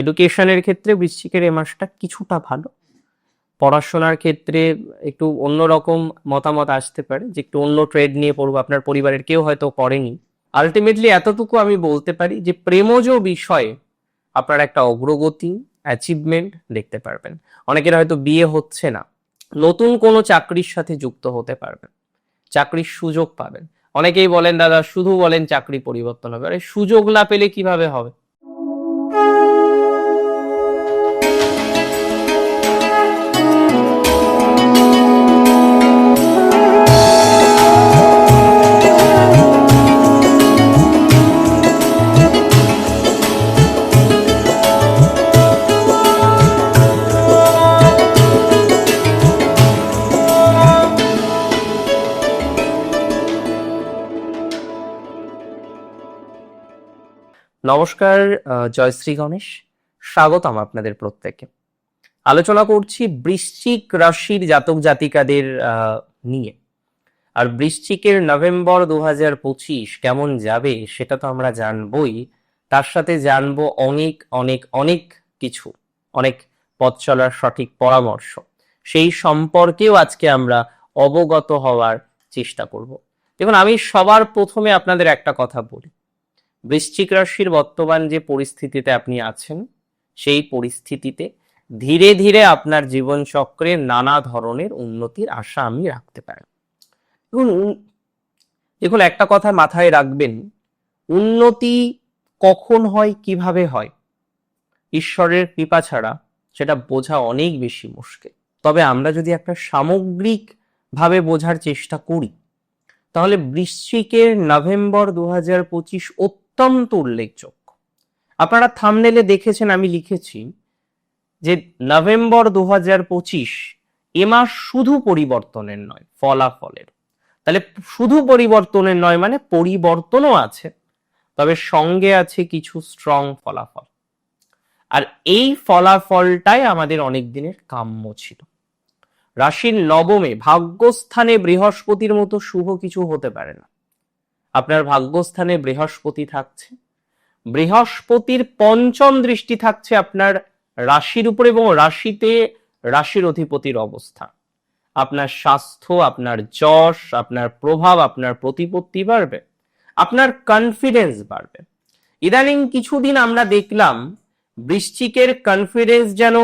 এডুকেশনের ক্ষেত্রে বৃশ্চিকের এ মাসটা কিছুটা ভালো। পড়াশোনার ক্ষেত্রে একটু অন্যরকম মতামত আসতে পারে যে একটু অন্য ট্রেড নিয়ে পড়ব, আপনার পরিবারের কেউ হয়তো করেনি আলটিমেটলি এতটুকু আমি বলতে পারি যে প্রেমজ বিষয়ে আপনার একটা অগ্রগতি অ্যাচিভমেন্ট দেখতে পারবেন। অনেকের হয়তো বিয়ে হচ্ছে না, নতুন কোনো চাকরির সাথে যুক্ত হতে পারবেন, চাকরির সুযোগ পাবেন। অনেকেই বলেন, দাদা, শুধু বলেন চাকরি পরিবর্তন হবে। আরে, সুযোগ না পেলে কীভাবে হবে? নমস্কার জয়শ্রী গণেশ। স্বাগতম আপনাদের প্রত্যেকে আলোচনা করছি বৃশ্চিক রাশির জাতক জাতিকাদের নিয়ে। আর বৃশ্চিকের নভেম্বর দু হাজার পঁচিশ কেমন যাবে সেটা তো আমরা জানবই। তার সাথে জানব অনেক অনেক অনেক কিছু, অনেক পথ চলার সঠিক পরামর্শ। সেই সম্পর্কেও আজকে আমরা অবগত হওয়ার চেষ্টা করব। দেখুন, আমি সবার প্রথমে আপনাদের একটা কথা বলি। বৃশ্চিক রাশির বর্তমান যে পরিস্থিতিতে আপনি আছেন, সেই পরিস্থিতিতে ধীরে ধীরে আপনার জীবন চক্রে নানা ধরনের উন্নতির আশা আমি রাখতে পারি। দেখুন দেখুন, একটা কথা মাথায় রাখবেন, উন্নতি কখন হয়, কীভাবে হয়, ঈশ্বরের কৃপা ছাড়া সেটা বোঝা অনেক বেশি মুশকিল। তবে আমরা যদি একটা সামগ্রিক ভাবে বোঝার চেষ্টা করি, তাহলে বৃশ্চিকের নভেম্বর দু হাজার পঁচিশ অত্যন্ত উল্লেখযোগ্য। আপনারা থামনেলে দেখেছেন, আমি লিখেছি যে নভেম্বর দু হাজার পঁচিশ এ মাস শুধু পরিবর্তনের নয়, ফলাফলের। তাহলে শুধু পরিবর্তনের নয় মানে পরিবর্তনও আছে, তবে সঙ্গে আছে কিছু স্ট্রং ফলাফল। আর এই ফলাফলটাই আমাদের অনেক দিনের কাম্য ছিল। রাশির নবমে, ভাগ্যস্থানে বৃহস্পতির মতো শুভ কিছু হতে পারে না। আপনার ভাগ্যস্থানে বৃহস্পতি থাকছে। বৃহস্পতির পঞ্চম দৃষ্টি থাকছে আপনার রাশির উপর এবং রাশিতে রাশির অধিপতির অবস্থা আপনার স্বাস্থ্য, আপনার যশ, আপনার প্রভাব, আপনার প্রতিপত্তি বাড়বে, আপনার কনফিডেন্স বাড়বে। ইদানিং কিছুদিন আমরা দেখলাম বৃশ্চিকের কনফিডেন্স যেন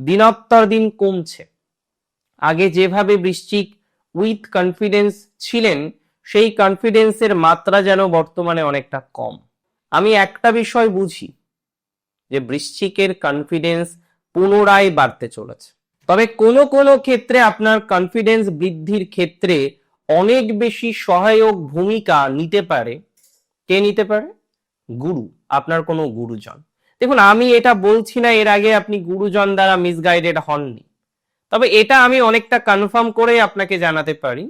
দিনোত্তর দিন কমছে। আগে যেভাবে বৃশ্চিক উইথ কনফিডেন্স ছিলেন সেই কনফিডেন্সের মাত্রা যেন বর্তমানে অনেকটা কম। আমি একটা বিষয় বুঝি, যে বৃশ্চিকের কনফিডেন্স পুনরায় বাড়তে চলেছে। তবে কোনো কোনো ক্ষেত্রে আপনার কনফিডেন্স বৃদ্ধির ক্ষেত্রে অনেক বেশি সহায়ক ভূমিকা নিতে পারে। কে নিতে পারে? গুরু, আপনার কোনো গুরুজন। দেখুন, আমি এটা বলছি না এর আগে আপনি গুরুজন দ্বারা মিসগাইডেড হননি। তবে এটা আমি অনেকটা কনফার্ম করেই আপনাকে জানাতে পারি।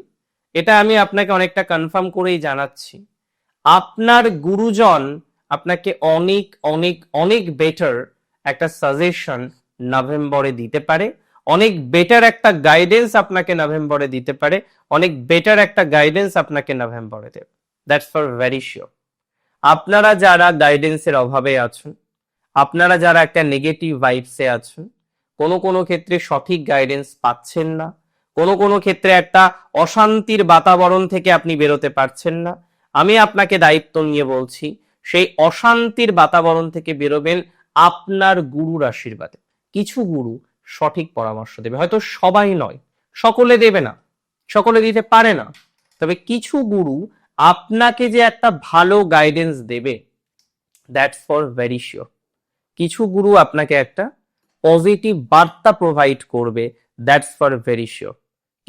এটা আমি আপনাকে অনেকটা কনফার্ম করেই জানাচ্ছি। আপনার গুরুজন আপনাকে অনেক অনেক অনেক বেটার একটা সাজেশন নভেম্বরে দিতে পারে। অনেক বেটার একটা গাইডেন্স আপনাকে নভেম্বরে দিতে পারে। অনেক বেটার একটা গাইডেন্স আপনাকে নভেম্বরে দেবে। দ্যাটস ফর ভেরি শিওর আপনারা যারা গাইডেন্সের অভাবে আছেন, আপনারা যারা একটা নেগেটিভ ভাইবসে আছেন, কোনো কোনো ক্ষেত্রে সঠিক গাইডেন্স পাচ্ছেন না কোনো কোনো ক্ষেত্রে একটা অশান্তির বাতাবরণ থেকে আপনি বেরোতে পারছেন না। আমি আপনাকে দায়িত্ব নিয়ে বলছি, সেই অশান্তির বাতাবরণ থেকে বেরোবেন আপনার গুরুর আশীর্বাদে। কিছু গুরু সঠিক পরামর্শ দেবে। হয়তো সবাই নয়, সকলে দেবে না, সকলে দিতে পারে না। তবে কিছু গুরু আপনাকে যে একটা ভালো গাইডেন্স দেবে দ্যাটস ফর ভেরি শিওর কিছু গুরু আপনাকে একটা পজিটিভ বার্তা প্রোভাইড করবে দ্যাটস ফর ভেরি শিওর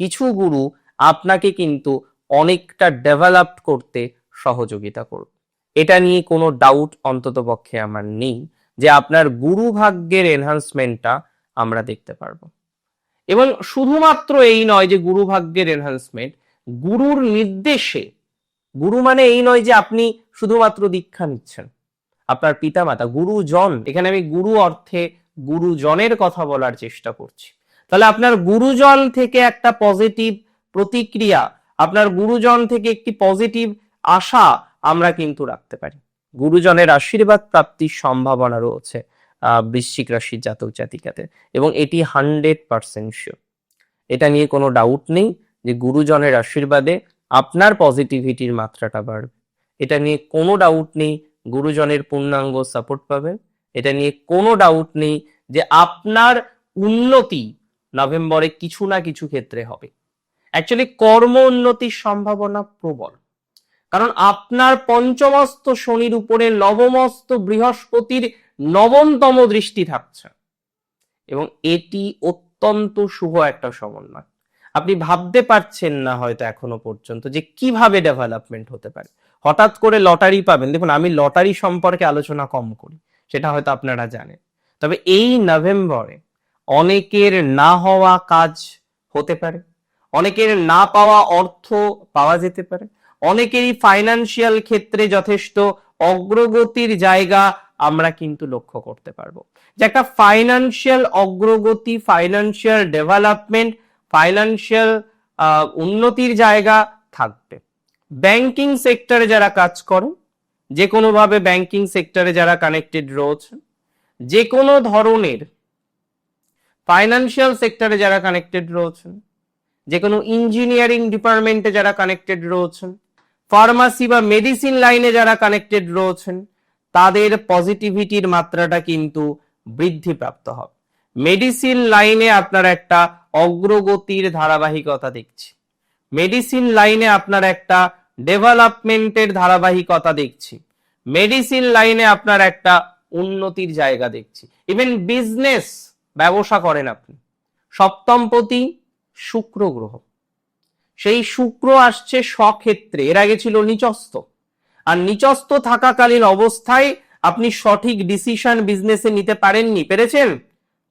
কিছু গুরু আপনাকে কিন্তু অনেকটা ডেভেলপ করতে সহযোগিতা করবে এটা নিয়ে কোনো ডাউট অন্তত পক্ষে আমার নেই যে আপনার গুরু ভাগ্যের এনহান্সমেন্টটা আমরা দেখতে পারব। এবং শুধুমাত্র এই নয় যে গুরু ভাগ্যের এনহান্সমেন্ট গুরুর নির্দেশে, গুরু মানে এই নয় যে আপনি শুধুমাত্র দীক্ষা নিচ্ছেন। আপনার পিতামাতা, গুরুজন, এখানে আমি গুরু অর্থে গুরুজনের কথা বলার চেষ্টা করছি। তাহলে আপনার গুরুজন থেকে একটা পজিটিভ প্রতিক্রিয়া, আপনার গুরুজন থেকে একটি পজিটিভ আশা আমরা কিন্তু রাখতে পারি। গুরুজনের আশীর্বাদ প্রাপ্তির সম্ভাবনা রয়েছে বৃশ্চিক রাশির জাতক জাতিকাদের এবং এটি হান্ড্রেড পার্সেন্ট শিওর এটা নিয়ে কোনো ডাউট নেই যে গুরুজনের আশীর্বাদে আপনার পজিটিভিটির মাত্রাটা বাড়বে। এটা নিয়ে কোনো ডাউট নেই, গুরুজনের পূর্ণাঙ্গ সাপোর্ট পাবেন। এটা নিয়ে কোনো ডাউট নেই যে আপনার উন্নতি নভেম্বরে কিছু না কিছু ক্ষেত্রে হবে। অ্যাকচুয়ালি কর্ম উন্নতির সম্ভাবনা প্রবল। কারণ আপনার পঞ্চমস্ত শনির উপরে নবমস্ত বৃহস্পতির নবমতম দৃষ্টি থাকছে। এবং এটি অত্যন্ত শুভ একটা সমন্বয়। আপনি ভাবতে পারছেন না হয়তো এখনও পর্যন্ত যে কীভাবে ডেভেলপমেন্ট হতে পারে। হঠাৎ করে লটারি পাবেন। দেখুন, আমি লটারি সম্পর্কে আলোচনা কম করি। সেটা হয়তো আপনারা জানেন। তবে এই নভেম্বরে অনেকের না হওয়া কাজ হতে পারে, অনেকের না পাওয়া অর্থ পাওয়া যেতে পারে, অনেকেরই ফাইন্যান্সিয়াল ক্ষেত্রে যথেষ্ট অগ্রগতির জায়গা আমরা কিন্তু লক্ষ্য করতে পারব। যে একটা ফাইনান্সিয়াল অগ্রগতি ফাইন্যান্সিয়াল ডেভেলপমেন্ট ফাইনান্সিয়াল উন্নতির জায়গা থাকবে। ব্যাংকিং সেক্টরে যারা কাজ করে যে কোনোভাবে ব্যাংকিং সেক্টরে যারা কানেক্টেড রয়েছে যে কোনো ধরনের ফাইনান্সিয়াল সেক্টরে যারা কানেক্টেড রয়েছেন যে কোনো ইঞ্জিনিয়ারিং ডিপার্টমেন্টে যারা কানেক্টেড রয়েছেন ফার্মাসি বা মেডিসিন লাইনে যারা কানেক্টেড রয়েছেন, তাদের পজিটিভিটির মাত্রাটা কিন্তু বৃদ্ধিপ্রাপ্ত হবে। মেডিসিন লাইনে আপনার একটা অগ্রগতির ধারাবাহিকতা দেখছি। মেডিসিন লাইনে আপনার একটা ডেভেলপমেন্টের ধারাবাহিকতা দেখছি। মেডিসিন লাইনে আপনার একটা উন্নতির জায়গা দেখছি। ইভেন বিজনেস ব্যবসা করেন আপনি। সপ্তমপতি শুক্র গ্রহ। সেই শুক্র আসছে স্বক্ষেত্রে এর আগে ছিল নিচস্ত আর নিচস্ত থাকাকালীন অবস্থায় আপনি সঠিক ডিসিশন বিজনেসে নিতে পারেননি। পেরেছেন?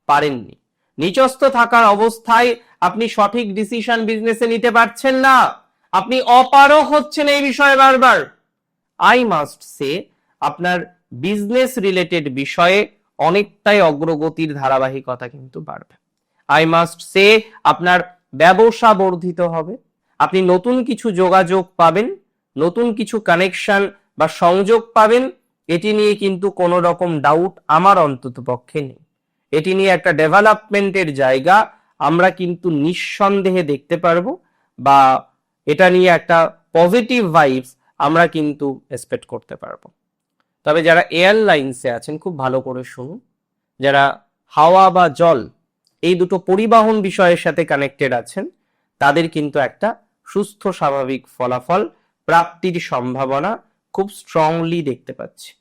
পারেননি। নিচস্ত থাকার অবস্থায় আপনি সঠিক ডিসিশন বিজনেসে নিতে পারছেন না। আপনি অপারক হচ্ছেন এই বিষয়ে বারবার। আই মাস্ট সে আপনার বিজনেস রিলেটেড বিষয়ে অনেকটাই অগ্রগতির ধারাবাহিকতা কিন্তু বাড়বে। আই মাস্ট সে আপনার ব্যবসা বর্ধিত হবে। আপনি নতুন কিছু যোগাযোগ পাবেন, নতুন কিছু কানেকশন বা সংযোগ পাবেন, এটি নিয়ে কিন্তু কোনো রকম ডাউট আমার অন্তত পক্ষে নেই। এটি নিয়ে একটা ডেভেলপমেন্টের জায়গা আমরা কিন্তু নিঃসন্দেহে দেখতে পারব বা এটা নিয়ে একটা পজিটিভ ভাইবস আমরা কিন্তু এক্সপেক্ট করতে পারব। তবে যারা এয়ারলাইন্সে আছেন, খুব ভালো করে শুনুন। যারা হাওয়া বা জল, এই দুটো পরিবহন বিষয়ের সাথে কানেক্টেড আছেন, তাদের কিন্তু একটা সুস্থ, স্বাভাবিক ফলাফল, প্রাপ্তির সম্ভাবনা খুব স্ট্রংলি দেখতে পাচ্ছি।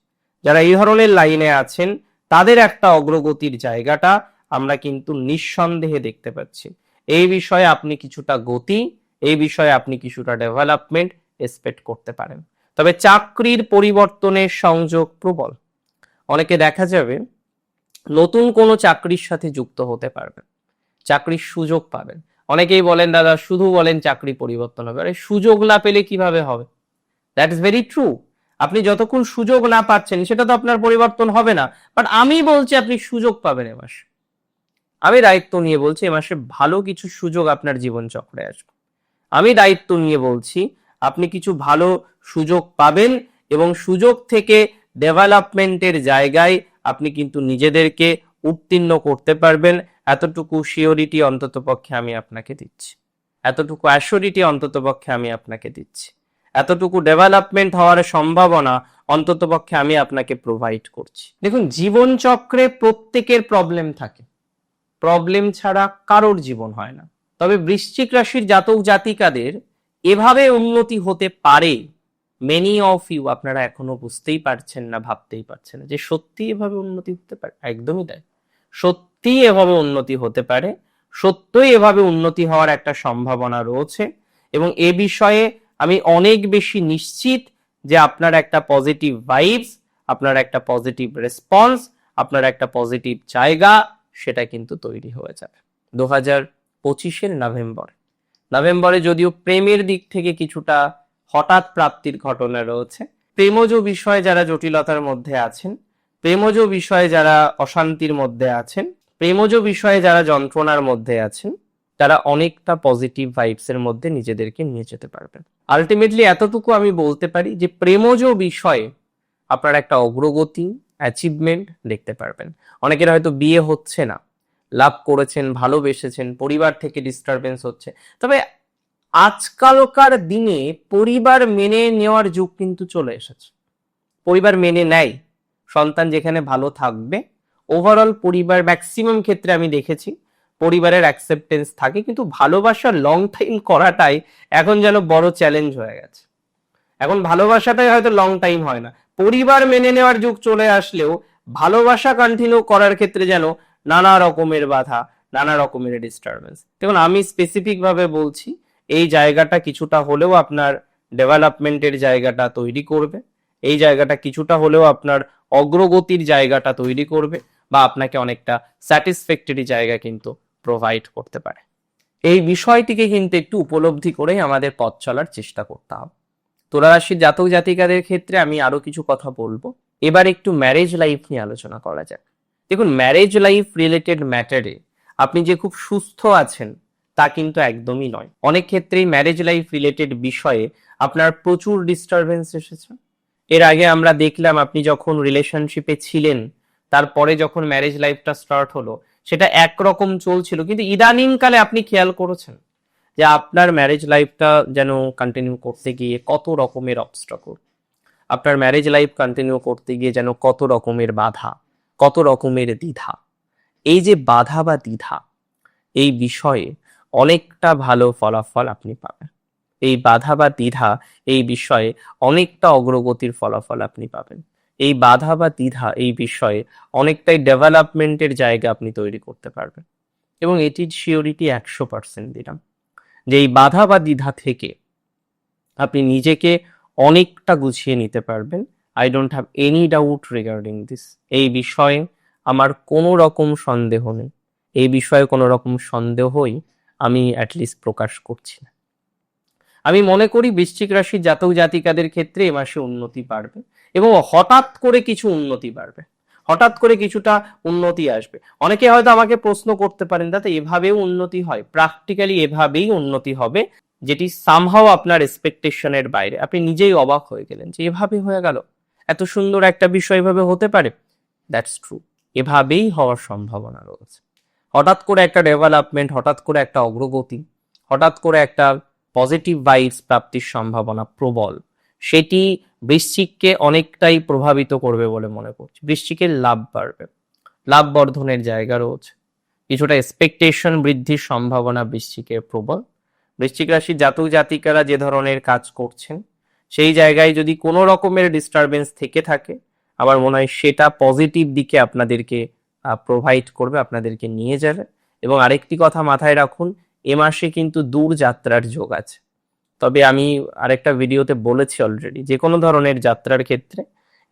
যারা এই ধরনের লাইনে আছেন, তাদের একটা অগ্রগতির জায়গাটা আমরা কিন্তু নিঃসন্দেহে দেখতে পাচ্ছি। এই বিষয়ে আপনি কিছুটা গতি এই বিষয়ে আপনি কিছুটা ডেভেলপমেন্ট এক্সপেক্ট করতে পারেন। তবে চাকরির পরিবর্তনের সংযোগ প্রবল। অনেকে দেখা যাবে নতুন কোনো চাকরির সাথে যুক্ত হতে পারবেন, চাকরির সুযোগ পাবেন। অনেকেই বলেন, দাদা, শুধু বলেন চাকরি পরিবর্তন হবে। আরে, সুযোগ না পেলে কীভাবে হবে? দ্যাট ইজ ভেরি ট্রু আপনি যতক্ষণ সুযোগ না পাচ্ছেন, সেটা তো আপনার পরিবর্তন হবে না। বাট আমি বলছি, আপনি সুযোগ পাবেন এ মাসে। আমি দায়িত্ব নিয়ে বলছি, এ মাসে ভালো কিছু সুযোগ আপনার জীবন চক্রে আসবে। আমি দায়িত্ব নিয়ে বলছি, আপনি কিছু ভালো সুযোগ পাবেন এবং সুযোগ থেকে ডেভেলপমেন্টের জায়গায় আপনি কিন্তু নিজেদেরকে উত্তীর্ণ করতে পারবেন। এতটুকু শিওরিটি অন্তত পক্ষে আমি আপনাকে দিচ্ছি। এতটুকু অ্যাসিওরিটি অন্তত পক্ষে আমি আপনাকে দিচ্ছি। এতটুকু ডেভেলপমেন্ট হওয়ার সম্ভাবনা অন্তত পক্ষে আমি আপনাকে প্রোভাইড করছি। দেখুন জীবন চক্রে প্রত্যেকের প্রবলেম থাকে। প্রবলেম ছাড়া কারোর জীবন হয় না। তবে বৃশ্চিক রাশির জাতক জাতিকাদের এভাবে উন্নতি হতে পারে মেনি অফ ইউ আপনারা এখনও বুঝতেই পারছেন না, ভাবতেই পারছেন না যে সত্যি এভাবে উন্নতি হতে পারে। একদমই তাই। সত্যি এভাবে উন্নতি হতে পারে, সত্যই এভাবে উন্নতি হওয়ার একটা সম্ভাবনা রয়েছে এবং এ বিষয়ে আমি অনেক বেশি নিশ্চিত যে আপনার একটা পজিটিভ ভাইবস আপনার একটা পজিটিভ রেসপন্স আপনার একটা পজিটিভ জায়গা, সেটা কিন্তু তৈরি হয়ে যাবে। দু হাজার পঁচিশের নভেম্বর। নভেম্বরে যদিও প্রেমের দিক থেকে কিছুটা হঠাৎ প্রাপ্তির ঘটনা রয়েছে। প্রেমজ বিষয়ে যারা জটিলতার মধ্যে আছেন, প্রেমজ বিষয়ে যারা অশান্তির মধ্যে আছেন, প্রেমজ বিষয়ে যারা যন্ত্রণার মধ্যে আছেন, তারা অনেকটা পজিটিভ ভাইবস এর মধ্যে নিজেদেরকে নিয়ে যেতে পারবেন। আলটিমেটলি এতটুকু আমি বলতে পারি যে প্রেমজ বিষয়ে আপনার একটা অগ্রগতি অ্যাচিভমেন্ট দেখতে পারবেন। অনেকের হয়তো বিয়ে হচ্ছে না। লাভ করেছেন, ভালোবেসেছেন, পরিবার থেকে ডিস্টারবেন্স হচ্ছে। তবে আজকালকার দিনে পরিবার মেনে নেওয়ার যুগ কিন্তু চলে এসেছে। পরিবার মেনে নেয়, সন্তান যেখানে ভালো থাকবে ওভারঅল পরিবার ম্যাক্সিমাম ক্ষেত্রে আমি দেখেছি, পরিবারের অ্যাকসেপ্টেন্স থাকে, কিন্তু ভালোবাসা লং টাইম করাটাই এখন যেন বড় চ্যালেঞ্জ হয়ে গেছে। এখন ভালোবাসাটাই হয়তো লং টাইম হয় না। পরিবার মেনে নেওয়ার যুগ চলে আসলেও ভালোবাসা কন্টিনিউ করার ক্ষেত্রে যেন নানা রকমের বাধা, নানা রকমের ডিস্টারবেন্স দেখুন, আমি স্পেসিফিক ভাবে বলছি, এই জায়গাটা কিছুটা হলেও আপনার ডেভেলপমেন্টের জায়গাটা তৈরি করবে। এই জায়গাটা কিছুটা হলেও আপনার অগ্রগতির জায়গাটা তৈরি করবে বা আপনাকে অনেকটা স্যাটিসফ্যাক্টরি জায়গা কিন্তু প্রোভাইড করতে পারে। এই বিষয়টিকে কিন্তু একটু উপলব্ধি করেই আমাদের পথ চলার চেষ্টা করতে হবে। তুলা রাশির জাতক জাতিকাদের ক্ষেত্রে আমি আরও কিছু কথা বলব। এবার একটু ম্যারেজ লাইফ নিয়ে আলোচনা করা যাক। দেখুন ম্যারেজ লাইফ রিলেটেড ম্যাটারে আপনি যে খুব সুস্থ আছেন, তা কিন্তু একদমই নয়। অনেক ক্ষেত্রেই ম্যারেজ লাইফ রিলেটেড বিষয়ে আপনার প্রচুর ডিস্টারবেন্স এসেছে। এর আগে আমরা দেখলাম, আপনি যখন রিলেশনশিপে ছিলেন, তারপরে যখন ম্যারেজ লাইফটা স্টার্ট হলো, সেটা একরকম চলছিল। কিন্তু ইদানিং কালে আপনি খেয়াল করেছেন যে আপনার ম্যারেজ লাইফটা যেন কন্টিনিউ করতে গিয়ে কত রকমের অবস্ট্রাকল আপনার ম্যারেজ লাইফ কন্টিনিউ করতে গিয়ে যেন কত রকমের বাধা। কত রকমের দ্বিধা। এই যে বাধা বা দ্বিধা, এই বিষয়ে অনেকটা ভালো ফলাফল আপনি পাবেন। এই বাধা বা দ্বিধা, এই বিষয়ে অনেকটা অগ্রগতির ফলাফল আপনি পাবেন। এই বাধা বা দ্বিধা, এই বিষয়ে অনেকটাই ডেভেলপমেন্টের জায়গা আপনি তৈরি করতে পারবেন। এবং এটির শিওরিটি একশো পার্সেন্ট দিলাম। যে এই বাধা বা দ্বিধা থেকে আপনি নিজেকে অনেকটা গুছিয়ে নিতে পারবেন। I don't have any doubt regarding this এই বিষয়ে আমার কোনো রকম সন্দেহ নেই। এই বিষয়ে কোনো রকম সন্দেহই আমি অ্যাটলিস্ট প্রকাশ করছি না। আমি মনে করি বৃশ্চিক রাশির জাতক জাতিকাদের ক্ষেত্রে এ মাসে উন্নতি বাড়বে এবং হঠাৎ করে কিছু উন্নতি বাড়বে। হঠাৎ করে কিছুটা উন্নতি আসবে। অনেকে হয়তো আমাকে প্রশ্ন করতে পারেন, দাদা, এভাবেও উন্নতি হয়? প্র্যাকটিক্যালি এভাবেই উন্নতি হবে, যেটি সামহাও আপনার এক্সপেকটেশনের বাইরে। আপনি নিজেই অবাক হয়ে গেলেন যে এভাবে হয়ে গেল। এত সুন্দর একটা বিষয় এভাবে হতে পারে? দ্যাটস ট্রু এভাবেই হওয়ার সম্ভাবনা রয়েছে। হঠাৎ করে একটা ডেভেলপমেন্ট হঠাৎ করে একটা অগ্রগতি, হঠাৎ করে একটা পজিটিভ ভাইবস প্রাপ্তির সম্ভাবনা প্রবল, সেটি বৃশ্চিককে অনেকটাই প্রভাবিত করবে বলে মনে করছি। বৃশ্চিকের লাভ বাড়বে। লাভ বর্ধনের জায়গা রয়েছে। কিছুটা এক্সপেকটেশন বৃদ্ধির সম্ভাবনা বৃশ্চিকের প্রবল। বৃশ্চিক রাশির জাতক জাতিকারা যে ধরনের কাজ করছেন সেই জায়গায় যদি কোনো রকমের ডিস্টারবেন্স থেকে থাকে, আমার মনে হয় সেটা পজিটিভ দিকে আপনাদেরকে প্রোভাইড করবে, আপনাদেরকে নিয়ে যাবে। এবং আরেকটি কথা মাথায় রাখুন, এ মাসে কিন্তু দূর যাত্রার যোগ আছে। তবে আমি আরেকটা ভিডিওতে বলেছি অলরেডি যে কোনো ধরনের যাত্রার ক্ষেত্রে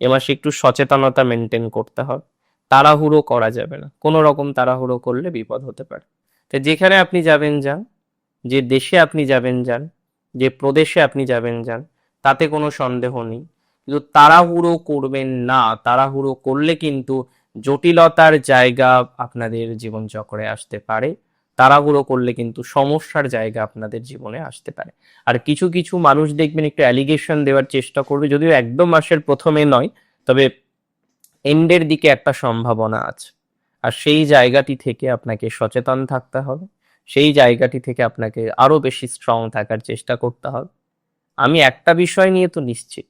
এ মাসে একটু সচেতনতা মেনটেন করতে হবে। তাড়াহুড়ো করা যাবে না। কোনো রকম তাড়াহুড়ো করলে বিপদ হতে পারে। তো যেখানে আপনি যাবেন যান, যে দেশে আপনি যাবেন যান, যে প্রদেশে আপনি যাবেন যান তাতে কোনো সন্দেহ নেই। কিন্তু তাড়াহুড়ো করবেন না, তাড়াহুড়ো করলে কিন্তু জটিলতার জায়গা আপনাদের জীবনচক্রে আসতে পারে। তাড়াহুড়ো করলে কিন্তু সমস্যার জায়গা আপনাদের জীবনে আসতে পারে। আর কিছু কিছু মানুষ দেখবেন একটু অ্যালিগেশন দেওয়ার চেষ্টা করবে, যদিও একদম মাসের প্রথমে নয়, তবে এন্ডের দিকে একটা সম্ভাবনা আছে। আর সেই জায়গাটি থেকে আপনাকে সচেতন থাকতে হবে, সেই জায়গাটি থেকে আপনাকে আরও বেশি স্ট্রং থাকার চেষ্টা করতে হবে। আমি একটা বিষয় নিয়ে তো নিশ্চিত।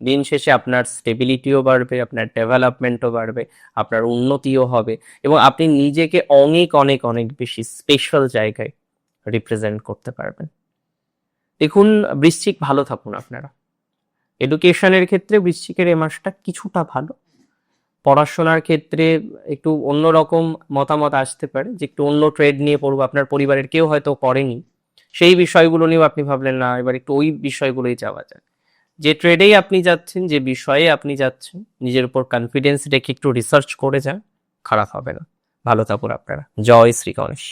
দিন শেষে আপনার স্টেবিলিটিও বাড়বে, আপনার ডেভেলপমেন্টও বাড়বে, আপনার উন্নতিও হবে এবং আপনি নিজেকে অনেক অনেক অনেক বেশি স্পেশাল জায়গায় রিপ্রেজেন্ট করতে পারবেন। দেখুন, বৃশ্চিক ভালো থাকুন আপনারা। এডুকেশনের ক্ষেত্রে বৃশ্চিকের এ মাসটা কিছুটা ভালো। পড়াশোনার ক্ষেত্রে একটু অন্যরকম মতামত আসতে পারে যে একটু অন্য ট্রেড নিয়ে পড়ব আপনার পরিবারের কেউ হয়তো করেনি সেই বিষয়গুলো নিয়েও আপনি ভাবলেন, না, এবার একটু ওই বিষয়গুলোই যাওয়া যাক। যে ট্রেডেই আপনি যাচ্ছেন, যে বিষয়ে আপনি যাচ্ছেন, নিজের উপর কনফিডেন্স রেখে একটু রিসার্চ করে যান, খারাপ হবে না। ভালো থাকুন আপনারা। জয় শ্রী গণেশ।